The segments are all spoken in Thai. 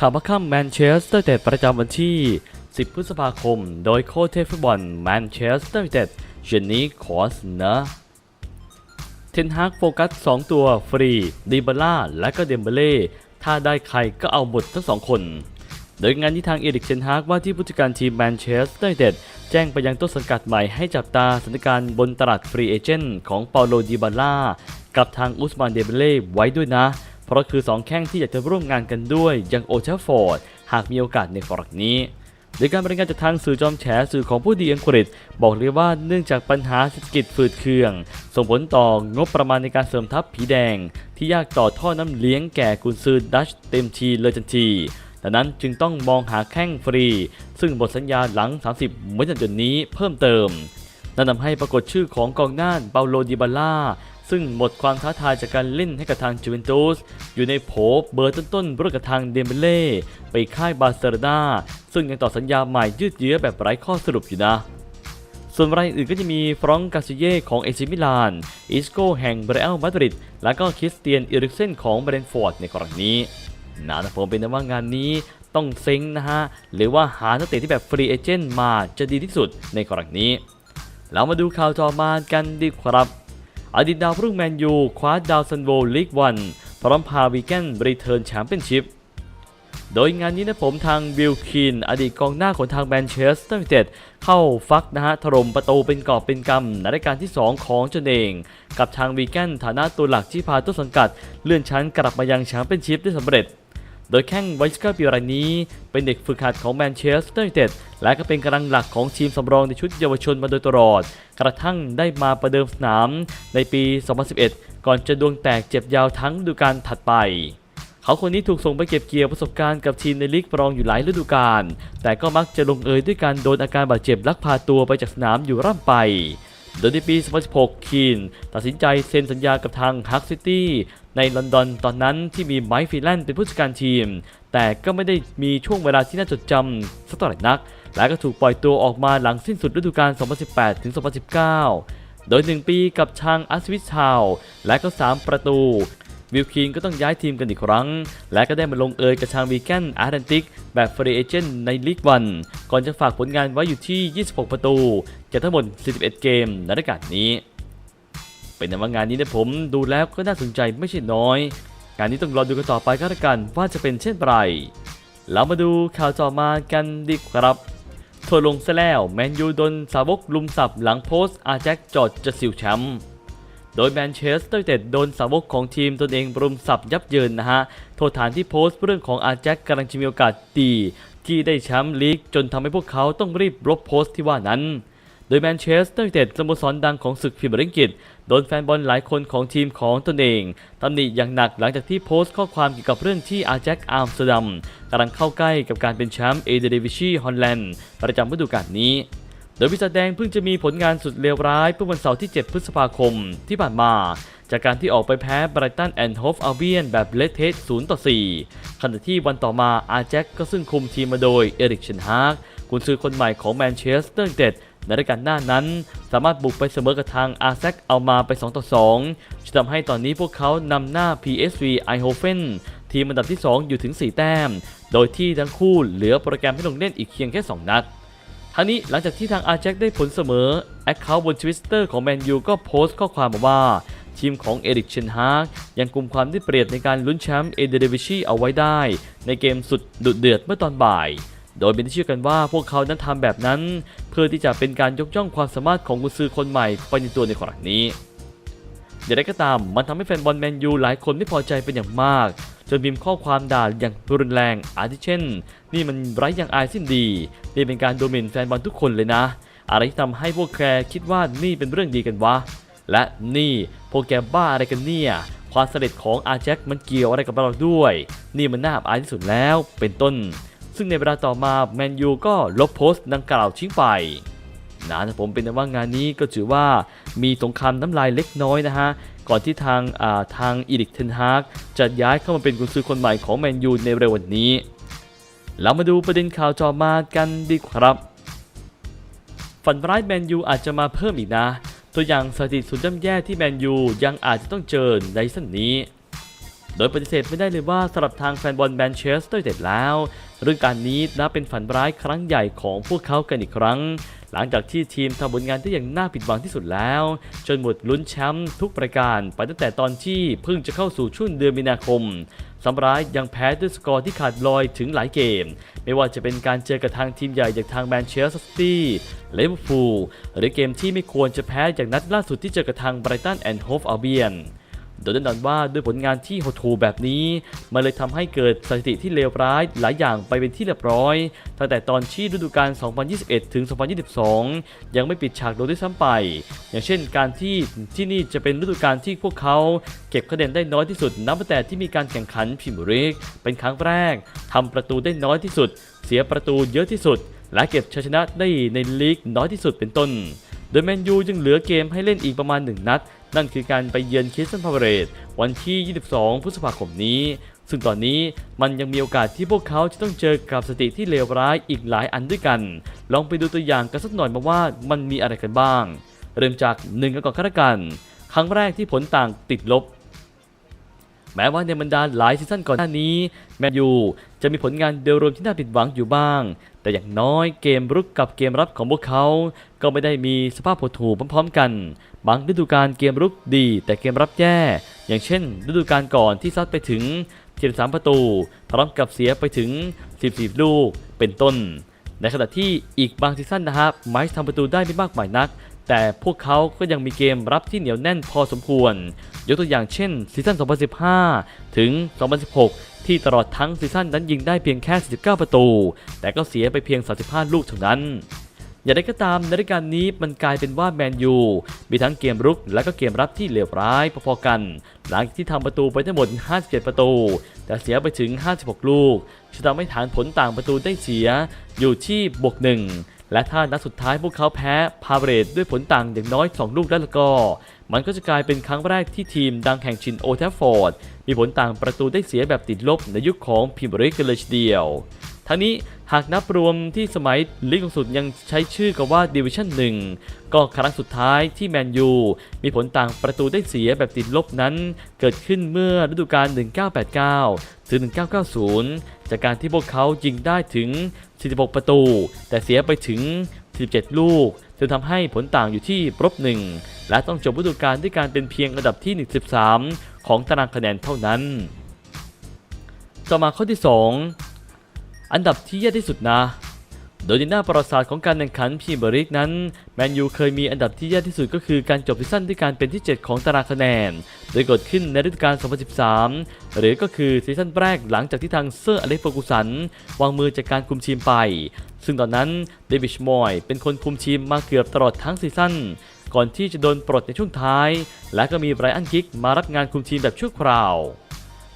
ข่าวมาค่ำแมนเชสเตอร์เต็ดประจำวันที่ 10 พฤษภาคม โดยโค้ชเทพฟุตบอลแมนเชสเตอร์เต็ดเจนนี่คอสนะเทนฮากโฟกัส 2 ตัวฟรีดิบาล่าและก็เดมเบเล่ถ้าได้ใครก็เอาหมดทั้งสองคน โดยงานที่ทางเอริกเชนฮากว่าที่ผู้จัดการทีมแมนเชสเตอร์เต็ดแจ้งไปยังต้นสังกัดใหม่ให้จับตาสถานการณ์บนตลาดฟรีเอเจนต์ของเปาโลดิบาล่ากับทางอุสมานเดเบเล่ไว้ด้วยนะเเพราะคือ 2 แข้งที่อยากจะร่วมงานกันด้วยยังโอเชฟอร์ดหากมีโอกาสในฟอร์กนี้โดยการบริการจากทางสื่อจอมแฉสื่อของผู้ดีอังกฤษ บอกเลยว่าเนื่องจากปัญหาเศรษฐกิจฝืดเคือง ส่งผลต่องบประมาณในการเสริมทัพผีแดง ที่ยากต่อท่อน้ำเลี้ยงแก่กุนซือดัชเต็มทีเลยทันทีดังนั้นจึงต้องมองหาแข้งฟรี ซึ่งบทสัญญาหลัง 30เมษายนนี้เพิ่มเติมนั่นทำให้ปรากฏชื่อของกองหน้าเปาโลดิบาล่า ซึ่งหมดความท้าทายจากการเล่นให้กับทางจูเวนตุสอยู่ในโผเบอร์ต้นๆร่วมกับทางเดมเบเล่ไปค่ายบาร์เซโลนาซึ่งยังต่อสัญญาใหม่ยืดเยื้อแบบไร้ข้อสรุปอยู่นะส่วนรายอื่นก็จะมีฟรองกาซิเย่ของเอซิมิลาน อิสโกแห่งเบรอัลมาดริด และก็คริสเตียนอิริกเซนของเบรนฟอร์ดในกรณีนี้นะผมเป็นนะว่างานนี้ต้องเซ็งนะฮะ หรือว่าหานักเตะที่แบบฟรีเอเจนต์มาจะดีที่สุดในกรณีนี้ เรามาดูข่าวต่อมากันดีครับ อดีตดาวรุ่งแมนยูคว้าดาวซันโวลีกวันพร้อมพาวีแกนรีเทิร์นแชมเปี้ยนชิพโดยงานนี้นะผมทางบิลคิน อดีตกองหน้าของทางแมนเชสเตอร์ยูไนเต็ดเข้าฟักนะฮะถล่มประตูเป็นกอบเป็นกำในรายการที่ 2 ของตนเอง กับทางวีแกนฐานะตัวหลักที่พาต้นสังกัด เลื่อนชั้นกลับมายังแชมเปี้ยนชิพได้สำเร็จ โดยแข้งไวสเกอร์ปีรายนี้ เป็นเด็กฝึกหัดของแมนเชสเตอร์ยูไนเต็ดและก็เป็นกำลังหลักของทีมสำรองในชุดเยาวชนมาโดยตลอด กระทั่งได้มาประเดิมสนามในปี 2011 ก่อนจะดวงแตกเจ็บยาวทั้งฤดูกาลถัดไปเขาคนนี้ถูกส่งไปเก็บเกี่ยวประสบการณ์กับทีมในลีกรองอยู่หลายฤดูกาล แต่ก็มักจะลงเอยด้วยการโดนอาการบาดเจ็บลักพาตัวไปจากสนามอยู่ร่ำไป โดยในปี 2016 คีน ตัดสินใจเซ็นสัญญากับทางฮักซิตี้ ในลอนดอนตอนนั้นที่มีไมค์ฟีแลนด์เป็นผู้จัดการทีม แต่ก็ไม่ได้มีช่วงเวลาที่น่าจดจำสักเท่าไหร่นัก และก็ถูกปล่อยตัวออกมาหลังสิ้นสุดฤดูกาล 2018-2019 โดย 1 ปีกับทางอัสวิชทาวและก็ 3 ประตูวิลคินก็ต้องย้ายทีมกันอีกครั้ง และก็ได้มาลงเอยกับทางวีแกนอาร์แตนติก แบบฟรีเอเจนต์ในลีกวัน ก่อนจะฝากผลงานไว้อยู่ที่ 26 ประตูจากทั้งหมด 41 เกมในรายการนี้ เป็นแต่ว่างานนี้เนะผมดูแล้วก็น่าสนใจไม่ใช่น้อย งานนี้ต้องรอดูกันต่อไปก็แล้วกันว่าจะเป็นเช่นไรเรามาดูข่าวต่อมากันดีครับทัวลงซะแล้วแมนยูโดนสาวกลุมสับหลังโพสต์อาแจ็คจอดจะสิวแชมป์โดยแมนเชสเตอร์ยูไนเต็ดโดนสาวกของทีมตนเองรุมสับยับเยินนะฮะ โทษฐานที่โพสต์เรื่องของอาแจ็คกำลังจะมีโอกาสดีที่ได้แชมป์ลีกจนทำให้พวกเขาต้องรีบลบโพสต์ที่ว่านั้น โดยแมนเชสเตอร์ยูไนเต็ดสโมสรดังของศึกพรีเมียร์ลีกอังกฤษโดนแฟนบอลหลายคนของทีมของตนเองตำหนิอย่างหนักหลังจากที่โพสต์ข้อความเกี่ยวกับเรื่องที่อาแจ็คอาร์มสเตอร์ดัมกำลังเข้าใกล้กับการเป็นแชมป์เอเดเดวิชีฮอลแลนด์ประจำฤดูกาลนี้โดยพิศาแดงเพิ่งจะมีผลงานสุดเลวร้ายเมื่อวันเสาร์ที่ 7 พฤษภาคมที่ผ่านมา จากการที่ออกไปแพ้ไบรตันแอนด์โฮฟอัลเบียนแบบเละเทะ0ต่อ4ขณะที่วันต่อมาอาแจ็คก็ซึ่งคุมทีมมาโดยเอริกเชนฮากกุนซือคนใหม่ของแมนเชสเตอร์ยูไนเต็ด ในรายการหน้านั้น สามารถบุกไปเสมอกับทางอาแซกเอามาไป 2 ต่อ 2 จะทำให้ตอนนี้พวกเขานำหน้า PSV Eindhoven ทีมอันดับที่ 2 อยู่ถึง 4 แต้ม โดยที่ทั้งคู่เหลือโปรแกรมให้ลงเล่นอีกเพียงแค่ 2 นัดทั้งนี้หลังจากที่ทางอาแจ็คได้ผลเสมอแอคเคาท์บนทวิตเตอร์ของแมนยูก็โพสต์ข้อความบอกว่า ทีมของเอริกเชนฮากยังกุมความได้เปรียบในการลุ้นแชมป์เอเดเดวิชีเอาไว้ได้ ในเกมสุดดุเดือดเมื่อตอนบ่าย โดยเป็นที่เชื่อกันว่าพวกเขานั้นทำแบบนั้น เพื่อที่จะเป็นการยกย่องความสามารถของกุนซือคนใหม่ไปในตัวในครั้งนี้อย่างไรก็ตามมันทำให้แฟนบอลแมนยูหลายคนไม่พอใจเป็นอย่างมาก จนพิมพ์ข้อความด่าอย่างรุนแรงอาทิเช่น นี่มันไร้อย่างอายสิ้นดีนี่เป็นการโดมินแฟนบอลทุกคนเลยนะ อะไรที่ทำให้พวกแกคิดว่านี่เป็นเรื่องดีกันวะและนี่พวกแกบ้าอะไรกันเนี่ยความสำเร็จของอาแจ็คมันเกี่ยวอะไรกับเราด้วย นี่มันน่าอับอายที่สุดแล้วเป็นต้น ซึ่งในเวลาต่อมาแมนยูก็ลบโพสต์ดังกล่าวทิ้งไปนะผมเป็นแต่ว่างานนี้ก็ถือว่ามีสงครามน้ำลายเล็กน้อยนะฮะ ก่อนที่ทางอ่าทางอีริกเทนฮากจะย้ายเข้ามาเป็นกุนซือคนใหม่ของแมนยูในเร็ววันนี้ เรามาดูประเด็นข่าวจอมากันดีครับ ฝันร้ายแมนยูอาจจะมาเพิ่มอีกนะ ตัวอย่างสถิติสุดย่ำแย่ที่แมนยูยังอาจจะต้องเจอในสั้นนี้ โดยปฏิเสธไม่ได้เลยว่าสำหรับทางแฟนบอลแมนเชสเตอร์ยูไนเต็ดแล้วเรื่องการนี้นับเป็นฝันร้ายครั้งใหญ่ของพวกเขากันอีกครั้ง หลังจากที่ทีมทำผลงานได้อย่างน่าผิดหวังที่สุดแล้ว จนหมดลุ้นแชมป์ทุกประการ ไปตั้งแต่ตอนที่เพิ่งจะเข้าสู่ช่วงเดือนมีนาคมสำร้ายยังแพ้ด้วยสกอร์ที่ขาดลอยถึงหลายเกม ไม่ว่าจะเป็นการเจอกับทางทีมใหญ่อย่างทางแมนเชสเตอร์ซิตี้เลเวอร์พูลหรือเกมที่ไม่ควรจะแพ้อย่างนัดล่าสุดที่เจอกับทางไบรตันแอนด์โฮฟอัลเบียน โดยแน่นอนว่าด้วยผลงานที่โหดหูแบบนี้ มันเลยทำให้เกิดสถิติที่เลวร้ายหลายอย่างไปเป็นที่เรียบร้อย ตั้งแต่ตอนที่ฤดูกาล 2021 ถึง 2022 ยังไม่ปิดฉากโดยด้วยซ้ำไป อย่างเช่นการที่ที่นี่จะเป็นฤดูกาลที่พวกเขาเก็บคะแนนได้น้อยที่สุด นับตั้งแต่ที่มีการแข่งขันพรีเมียร์ลีกเป็นครั้งแรกทำประตูได้น้อยที่สุด เสียประตูเยอะที่สุด และเก็บชัยชนะได้ในลีกน้อยที่สุดเป็นต้น โดยแมนยูยังเหลือเกมให้เล่นอีกประมาณ 1 นัด นั่นคือการไปเยือนคิสตันพาวเรตวันที่ 22 พฤษภาคมนี้ ซึ่งตอนนี้มันยังมีโอกาสที่พวกเขาจะต้องเจอกับสติที่เลวร้ายอีกหลายอันด้วยกัน ลองไปดูตัวอย่างกันสักหน่อยมาว่ามันมีอะไรกันบ้าง เริ่มจาก1กันก่อนข้ารากัน ครั้งแรกที่ผลต่างติดลบแม้ว่าในบรรดาหลายซีซั่นก่อนหน้านี้ แมนยูจะมีผลงานโดยรวมที่น่าผิดหวังอยู่บ้าง แต่อย่างน้อยเกมรุกกับเกมรับของพวกเขาก็ไม่ได้มีสภาพผดถูพร้อมๆ กัน บางฤดูกาลเกมรุกดี แต่เกมรับแย่ อย่างเช่น ฤดูกาลก่อนที่ซัดไปถึง73ประตู พร้อมกับเสียไปถึง 14 ลูกเป็นต้น ในขณะที่อีกบางซีซั่นนะครับไมค์ทำประตูได้ไม่มากมายนัก แต่พวกเขาก็ยังมีเกมรับที่เหนียวแน่นพอสมควร ยกตัวอย่างเช่นซีซั่น 2015 ถึง 2016 ที่ตลอดทั้งซีซั่นนั้นยิงได้เพียงแค่ 49 ประตู แต่ก็เสียไปเพียง 35 ลูกเท่านั้น อย่างไรก็ตามในรายการนี้มันกลายเป็นว่าแมนยูมีทั้งเกมรุกและก็เกมรับที่เลวร้ายพอๆกัน หลังที่ทำประตูไปทั้งหมด 57 ประตู แต่เสียไปถึง 56 ลูกจะทำให้ฐานผลต่างประตูได้เสียอยู่ที่บวกหนึ่ง และถ้านัดสุดท้ายพวกเขาแพ้พาเรดด้วยผลต่างอย่างน้อย 2 ลูกแล้วก็ มันก็จะกลายเป็นครั้งแรกที่ทีมดังแห่งชินโอแทฟฟอร์ด มีผลต่างประตูได้เสียแบบติดลบในยุคของพิมบริกกันเลยทีเดียว ทั้งนี้หากนับรวมที่สมัยลีกสูงสุดยังใช้ชื่อกับว่าดิวิชั่น1 ก็ครั้งสุดท้ายที่แมนยู มีผลต่างประตูได้เสียแบบติดลบนั้น เกิดขึ้นเมื่อฤดูกาล 1989 ถึง 1990 จากการที่พวกเขายิงได้ถึง 46 ประตู แต่เสียไปถึง 17 ลูกจนทำให้ผลต่างอยู่ที่ลบหนึ่งและต้องจบฤดูกาลด้วยการเป็นเพียงอันดับที่113ของตารางคะแนนเท่านั้น ต่อมาข้อที่ 2 อันดับที่แย่ที่สุดนะ โดยในหน้าประวัติศาสตร์ของการแข่งขันพรีเมียร์ลีกนั้น แมนยูเคยมีอันดับที่แย่ที่สุดก็คือการจบซีซั่นด้วยการเป็นที่ 7 ของตารางคะแนน โดยเกิดขึ้นในฤดูกาล 2013 หรือก็คือซีซั่นแรกหลังจากที่ทางเซอร์อเล็กซ์เฟอร์กูสัน วางมือจากการคุมทีมไป ซึ่งตอนนั้นเดวิดมอยเป็นคนคุมทีมมาเกือบตลอดทั้งซีซั่นก่อนที่จะโดนปลดในช่วงท้าย และก็มีไบรอันกิกมารับงานคุมทีมแบบชั่วคราว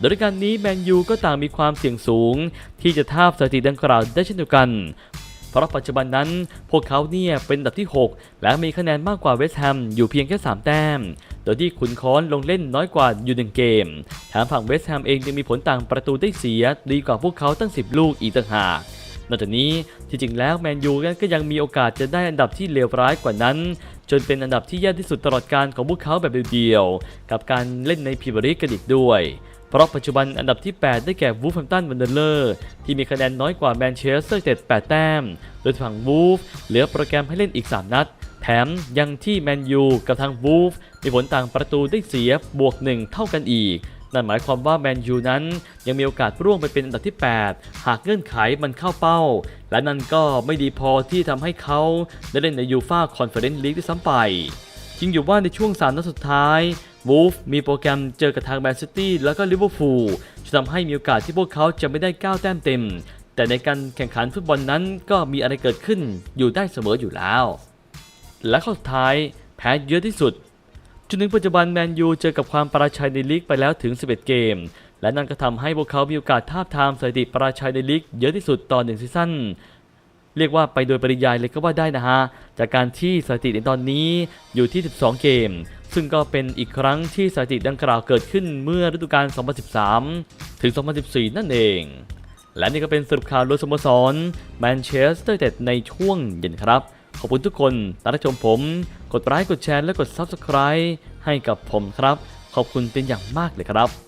โดยการนี้แมนยูก็ต่างมีความเสี่ยงสูง ที่จะทาบสถิติดังกล่าวได้เช่นเดียวกัน เพราะปัจจุบันนั้น พวกเขาเนี่ยเป็นอันดับที่ 6 และมีคะแนนมากกว่าเวสต์แฮมอยู่เพียงแค่ 3 แต้ม โดยที่ขุนค้อนลงเล่นน้อยกว่าอยู่หนึ่งเกม แถมฝั่งเวสต์แฮมเองยังมีผลต่างประตูได้เสียดีกว่าพวกเขาตั้ง 10 ลูกอีกต่างหากนอกจากนี้ที่จริงแล้วแมนยูก็ยังมีโอกาสจะได้อันดับที่เลวร้ายกว่านั้น จนเป็นอันดับที่แย่ที่สุดตลอดการของพวกเขาแบบเดียวๆกับการเล่นในพรีเมียร์ลีกกันอีกด้วย เพราะปัจจุบันอันดับที่ 8 ได้แก่วูฟแฮมตันวันเดอร์เลอร์ที่มีคะแนนน้อยกว่าแมนเชสเตอร์เต็ด8แต้ม โดยฝั่งวูฟเหลือโปรแกรมให้เล่นอีก 3 นัด แถมยังที่แมนยูกับทางวูฟมีผลต่างประตูได้เสียบวก 1 เท่ากันอีก นั่นหมายความว่าแมนยูนั้นยังมีโอกาสร่วงไปเป็นอันดับที่ 8 หากเงื่อนไขมันเข้าเป้า และนั่นก็ไม่ดีพอที่ทำให้เขาได้เล่นในยูฟาคอนเฟอเรนซ์ลีกด้วยซ้ำไปจริงอยู่ว่าในช่วง3นัดสุดท้าย วูฟมีโปรแกรมเจอกับทางแมนซิตี้แล้วก็ลิเวอร์พูลจะทำให้มีโอกาสที่พวกเขาจะไม่ได้9แต้มเต็ม แต่ในการแข่งขันฟุตบอลนั้นก็มีอะไรเกิดขึ้นอยู่ได้เสมออยู่แล้ว และข้อสุดท้ายแพ้เยอะที่สุดจนถึงปัจจุบันแมนยูเจอกับความปราชัยในลีกไปแล้วถึง 11 เกม และนั่นก็ทำให้พวกเขามีโอกาสทาบทามสถิติปราชัยในลีกเยอะที่สุดต่อหนึ่งซีซั่น เรียกว่าไปโดยปริยายเลยก็ว่าได้นะฮะ จากการที่สถิติในตอนนี้อยู่ที่ 12 เกม ซึ่งก็เป็นอีกครั้งที่สถิติดังกล่าวเกิดขึ้นเมื่อฤดูกาล 2013 ถึง 2014 นั่นเอง และนี่ก็เป็นสรุปข่าวโดยสโมสรแมนเชสเตอร์ยูไนเต็ดในช่วงเย็นครับ ขอบคุณทุกคนตามรับชมผม กดไลค์กดแชร์และกด Subscribe ให้กับผมครับ ขอบคุณเป็นอย่างมากเลยครับ